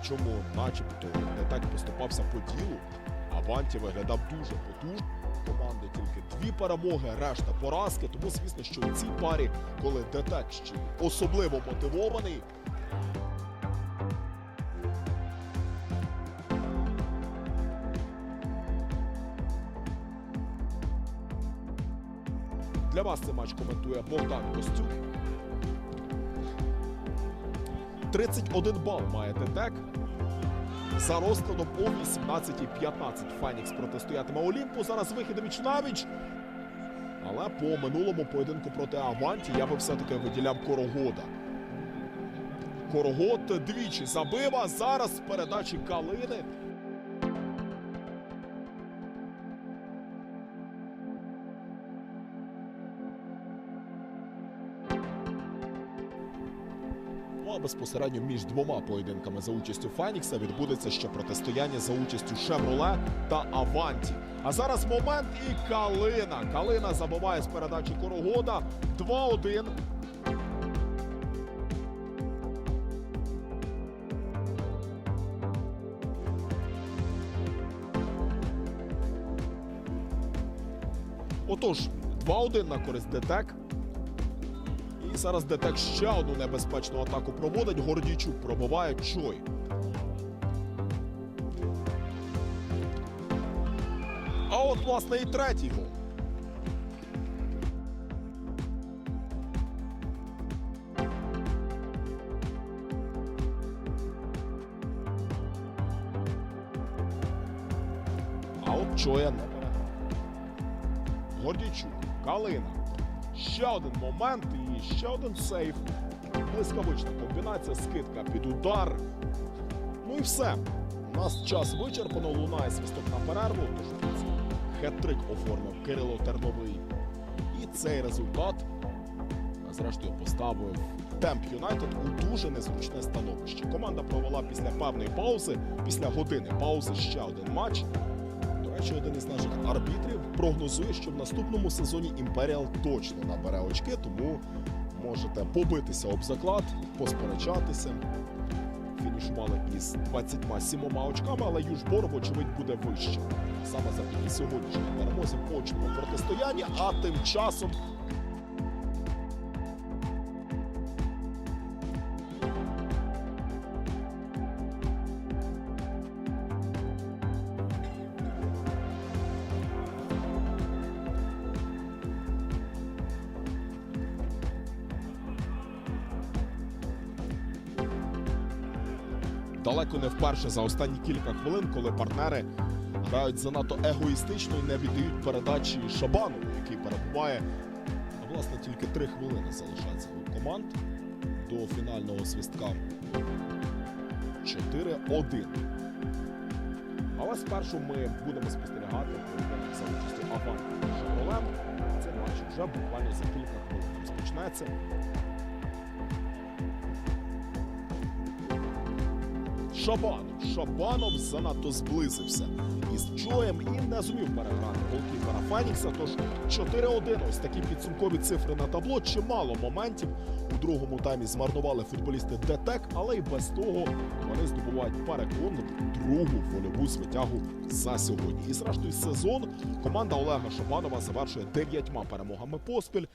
Причому, начебто, не так поступався по ділу. Аванті виглядав дуже потужно. Команди тільки дві перемоги, решта поразки. Тому, звісно, що у цій парі, коли Детек ще особливо мотивований, Для вас цей матч коментує Богдан Костюк. 31 бал має Детек. За розкладом о 18.15 Фенікс протистоятиме Олімпу. Зараз вихід віч навіч. Але по минулому поєдинку проти Аванті я би все-таки виділяв Корогода. Корогод двічі забив, а зараз передачі Калини. Ну а безпосередньо між двома поєдинками за участю Фенікса відбудеться ще протистояння за участю Шевроле та Аванті. А зараз момент і Калина. Калина забиває з передачі Корогода 2-1. Отож, 2-1 на користь ДТЕК. Зараз ДТЕК ще одну небезпечну атаку проводить. Гордійчук пробиває Чой. А от, власне, і третій гол. А от Чоя не бере. Гордійчук, Калина. Ще один момент і ще один сейф. Блискавична комбінація, скидка під удар. Ну і все. У нас час вичерпано, лунає свисток на перерву. Тож хет-трик оформив Кирило Терновий. І цей результат, зрештою, поставив Темп Юнайтед у дуже незручне становище. Команда провела після певної паузи, після години паузи ще один матч. Речі, один із наших арбітрів прогнозує, що в наступному сезоні Імперіал точно набере очки, тому можете побитися об заклад, посперечатися. Фінішували із 27 очками, але Южбор, вочевидь, буде вище. Саме завдяки сьогоднішній перемозі очному протистоянні, а тим часом далеко не вперше за останні кілька хвилин, коли партнери грають занадто егоїстично і не віддають передачі Шабану, який перебуває. А власне тільки три хвилини залишається у команд до фінального свистка 4-1. Але спершу ми будемо спостерігати за участю Аванти і Шевролем. Цей матч вже буквально за кілька хвилин розпочнеться. Шабанов. Шабанов занадто зблизився із Джоєм і не зумів переграти голкіпера Фенікса. Тож 4-1. Ось такі підсумкові цифри на табло. Чимало моментів у другому таймі змарнували футболісти ДТЕК, але й без того вони здобувають переконну другу вольову звитягу за сьогодні. І зрештою сезон команда Олега Шабанова завершує дев'ятьма перемогами поспіль.